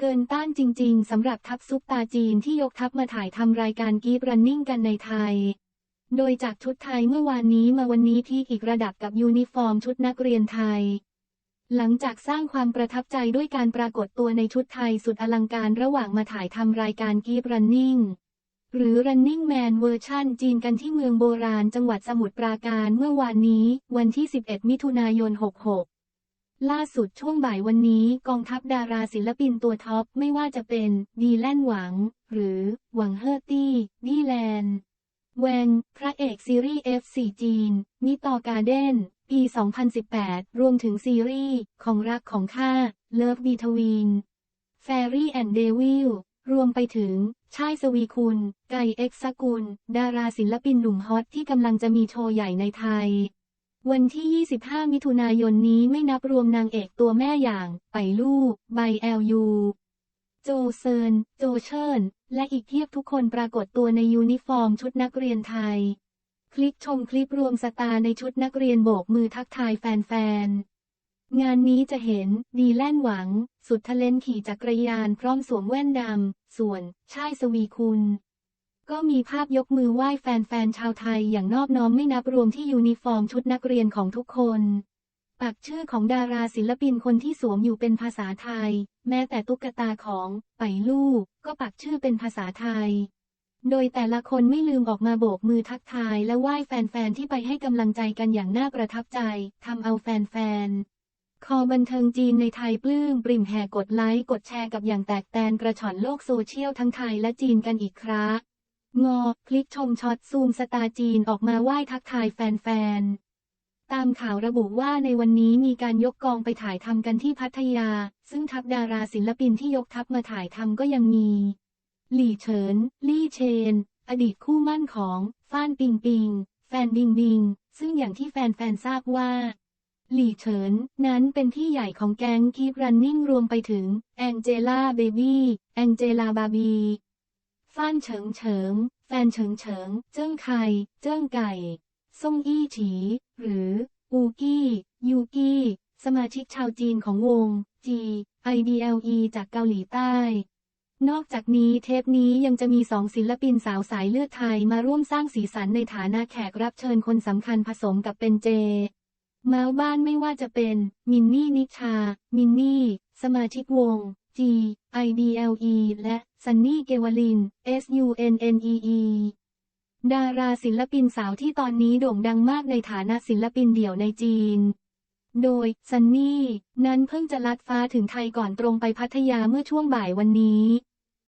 เกินต้านจริง ๆสำหรับทัพซุปตาจีนที่ยกทัพมาถ่ายทำรายการกีบรันนิ่งกันในไทย โดยจากชุดไทยเมื่อวานนี้มาวันนี้ที่อีกระดับกับยูนิฟอร์มชุดนักเรียนไทย หลังจากสร้างความประทับใจด้วยการปรากฏตัวในชุดไทยสุดอลังการระหว่างมาถ่ายทำรายการกีบรันนิ่งหรือ Running Man เวอร์ชันจีนกันที่เมืองโบราณจังหวัดสมุทรปราการเมื่อวานนี้ วันที่ 11 มิถุนายน 66 ล่าสุดช่วงบ่ายวันนี้กองทัพดาราศิลปินตัวท็อป ไม่ว่าจะเป็นดีแลนหวัง หรือหวังเฮอร์ตี้ดีแลนแวง พระเอกซีรีส์ F4 จีน มิตอการ์เด้น ปี 2018 รวมถึงซีรีส์ของรักของข้า Love Between Fairy and Devil รวมไปถึง ชายสวีคุณ ไก่เอ็กซ์กุล ดาราศิลปินหนุ่มฮอตที่กำลังจะมีโชว์ใหญ่ในไทย วันที่ 25 มิถุนายนนี้ไม่นับรวมนางเอกตัวแม่อย่าง ไปลูกใบแอลยู โจเซิน โจเชิญและอีกเทียบทุกคนปรากฏตัวในยูนิฟอร์มชุดนักเรียนไทย คลิกชมคลิปรวมสตาร์ในชุดนักเรียนโบกมือทักทายแฟนๆ งานนี้จะเห็นดีแล่นหวัง สุดทะเลนขี่จักรยานพร้อมสวมแว่นดำ ส่วนชายสวีคุณ ก็มีภาพยกมือไหว้แฟนๆชาวไทยอย่างนอบน้อมไม่นับรวมที่ยูนิฟอร์มชุดนักเรียนของทุกคนปักชื่อของดาราศิลปินคนที่สวมอยู่เป็นภาษาไทย แม้แต่ตุ๊กตาของไปลูกก็ปักชื่อเป็นภาษาไทย โดยแต่ละคนไม่ลืมออกมาโบกมือทักทายและไหว้แฟนๆที่ไปให้กำลังใจกันอย่างน่าประทับใจทำเอาแฟนๆคอบันเทิงจีนในไทยปลื้มปริ่มแห่กดไลค์กดแชร์กับอย่างแตกแตนกระฉ่อนโลกโซเชียลทั้งไทยและจีนกันอีกครั้ง งอ คลิกชมช็อตซูมสตาร์จีนออกมาไหว้ทักทายแฟนๆ ตามข่าวระบุว่าในวันนี้มีการยกกองไปถ่ายทำกันที่พัทยา ซึ่งทัพดาราศิลปินที่ยกทัพมาถ่ายทำก็ยังมี หลี่เฉิน ลี่เชน อดีตคู่มั่นของฟ้านปิงปิง แฟนบิงบิง ซึ่งอย่างที่แฟนๆ ทราบว่า หลี่เฉิน นั้นเป็นพี่ใหญ่ของแก๊งคีบรันนิ่งรวมไปถึง แองเจล่าเบบี้ แองเจลาบาบี ฟานเฉิงเฉิง แฟนเฉิงเฉิง เจิ้งไคเจิ้งไก่ซ่งอี้ฉี หรือ อูกี้ ยูกี้ สมาชิกชาวจีนของวง G IDLE จากเกาหลีใต้ นอกจากนี้เทปนี้ยังจะมีสองศิลปินสาวสายเลือดไทยมาร่วมสร้างสีสันในฐานะแขกรับเชิญคนสำคัญผสมกับเป็นเจเมาบ้านไม่ว่าจะเป็น มินนี่นิชา มินนี่ สมาชิกวง G IDLE และซันนี่เกวลิน SUNNEE ดาราศิลปินสาวที่ตอนนี้โด่งดังมากในฐานะศิลปินเดี่ยวในจีน โดยซันนี่นั้นเพิ่งจะลัดฟ้าถึงไทยก่อนตรงไปพัทยาเมื่อช่วงบ่ายวันนี้